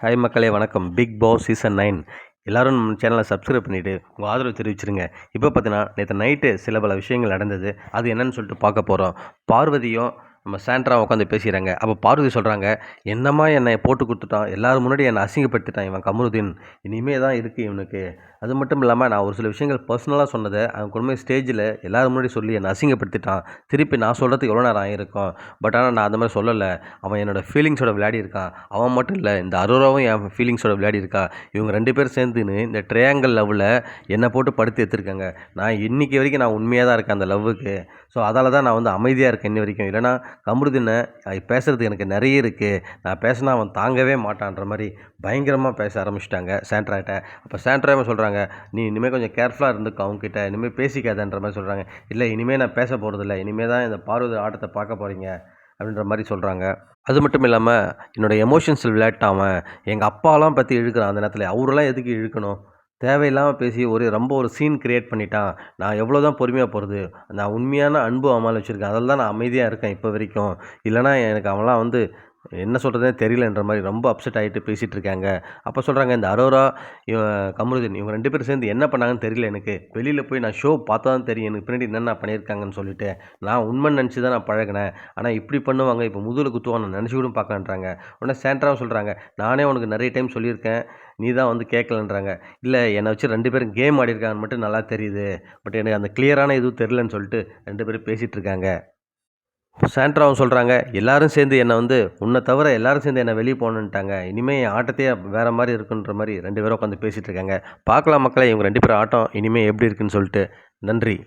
Hi மக்களே வணக்கம். Big Boss season nine எல்லோரும் நம்ம சேனலை சப்ஸ்கிரைப் பண்ணிவிட்டு உங்கள் ஆதரவு தெரிவிச்சிருங்க. இப்போ பார்த்தீங்கன்னா நேற்று நைட்டு சில பல விஷயங்கள் நடந்தது. அது என்னன்னு சொல்லிட்டு பார்க்க போகிறோம் பார்வதியும் நம்ம சாண்ட்ரா உட்காந்து பேசிக்கிறாங்க. அப்போ பார்வதி சொல்கிறாங்க என்னம்மா என்னை போட்டு கொடுத்துட்டான். எல்லாரும் முன்னாடி என்னை அசிங்கப்படுத்திட்டான் இவன் கமருதீன். இனிமே தான் இருக்குது இவனுக்கு. அது மட்டும் இல்லாமல் நான் ஒரு சில விஷயங்கள் பர்சனலாக சொன்னதை அவன் கொண்டு ஸ்டேஜில் எல்லோரும் முன்னாடி சொல்லி என்னை அசிங்கப்படுத்திட்டான். திருப்பி நான் சொல்கிறதுக்கு எவ்வளோ நேரம் ஆகிருக்கும் பட் ஆனால் நான் அந்த மாதிரி சொல்லலை. அவன் என்னோட ஃபீலிங்ஸோட விளையாடி இருக்கான். அவன் மட்டும் இல்லை இந்த அரோராவும் என் ஃபீலிங்ஸோட விளையாடி இருக்கா? இவங்க ரெண்டு பேரும் சேர்ந்துன்னு இந்த ட்ரையாங்கல் லவ்வில் என்னை போட்டு படுத்து எடுத்துருக்காங்க நான் இன்றைக்கி வரைக்கும் நான் உண்மையாக தான் இருக்கேன் அந்த லவ்வுக்கு ஸோ அதால் தான் நான் வந்து அமைதியாக இருக்கேன் இன்னி வரைக்கும். இல்லைனா கமருதினை பேசுகிறதுக்கு எனக்கு நிறைய இருக்குது நான் பேசினா அவன் தாங்கவே மாட்டான்ற மாதிரி பயங்கரமாக பேச ஆரம்பிச்சிட்டாங்க சாண்ட்ராட்ட அப்போ சாண்ட்ராவே சொல்கிறாங்க நீ இனிமேல் கொஞ்சம் கேர்ஃபுல்லாக இருந்துக்கோ அவங்ககிட்ட இனிமேல் பேசிக்காதன்ற மாதிரி சொல்கிறாங்க இல்லை இனிமேல் நான் பேச போகிறதில்ல இனிமேல் தான் இந்த பார்வதி ஆட்டத்தை பார்க்க போகிறீங்க அப்படின்ற மாதிரி சொல்கிறாங்க அது மட்டும் இல்லாமல் என்னோடய எமோஷன்ஸில் விளையாட்டாமல் எங்கள் அப்பாலாம் பற்றி இழுக்கிறான் அந்த நேரத்தில். அவரெல்லாம் எதுக்கு இழுக்கணும்? தேவையில்லாமல் பேசி ஒரு ரொம்ப ஒரு சீன் கிரியேட் பண்ணிட்டான். நான் எவ்வளோ தான் பொறுமையாக போகிறது நான் உண்மையான அன்பு அவன் வச்சுருக்கேன். அதில் தான் நான் அமைதியாக இருக்கேன் இப்போ வரைக்கும். இல்லைனா எனக்கு அவன்லாம் வந்து என்ன சொல்கிறதே தெரியலன்ற மாதிரி ரொம்ப அப்செட் ஆகிட்டு பேசிகிட்டு இருக்காங்க அப்போ சொல்கிறாங்க இந்த அரோரா இவன் கமருதீன் இவங்க ரெண்டு பேரும் சேர்ந்து என்ன பண்ணாங்கன்னு தெரியல எனக்கு. வெளியில் போய் நான் ஷோ பார்த்தா தான் தெரியும். எனக்கு பின்னாடி என்னென்ன பண்ணியிருக்காங்கன்னு சொல்லிட்டு. நான் உண்மை நினச்சி தான் நான் பழகினேன். ஆனால் இப்படி பண்ணுவாங்க இப்போ முதுகில் குத்துவாங்க நான் நினச்சி கூட பார்க்கலான்றாங்க. உடனே சேண்ட்ராவும் சொல்கிறாங்க நானே உனக்கு நிறைய டைம் சொல்லியிருக்கேன். நீ தான் வந்து கேட்கலன்றாங்க. இல்லை என்னை வச்சு ரெண்டு பேரும் கேம் ஆடிருக்காங்கன்னு மட்டும் நல்லா தெரியுது. பட் எனக்கு அந்த கிளியரான எதுவும் தெரிலன்னு சொல்லிட்டு ரெண்டு பேரும் பேசிகிட்டு இருக்காங்க சாண்ட்ராவும் சொல்கிறாங்க எல்லாரும் சேர்ந்து என்னை வந்து உன்னை தவிர எல்லாரும் சேர்ந்து என்னை வெளியே போகணுன்ட்டாங்க. இனிமேல் என் ஆட்டத்தையே வேறு மாதிரி இருக்குன்ற மாதிரி ரெண்டு பேரும் உட்காந்து பேசிகிட்டு இருக்காங்க. பார்க்கலாம் மக்களை இவங்க ரெண்டு பேரும் ஆட்டம் இனிமேல் எப்படி இருக்குன்னு சொல்லிட்டு. நன்றி.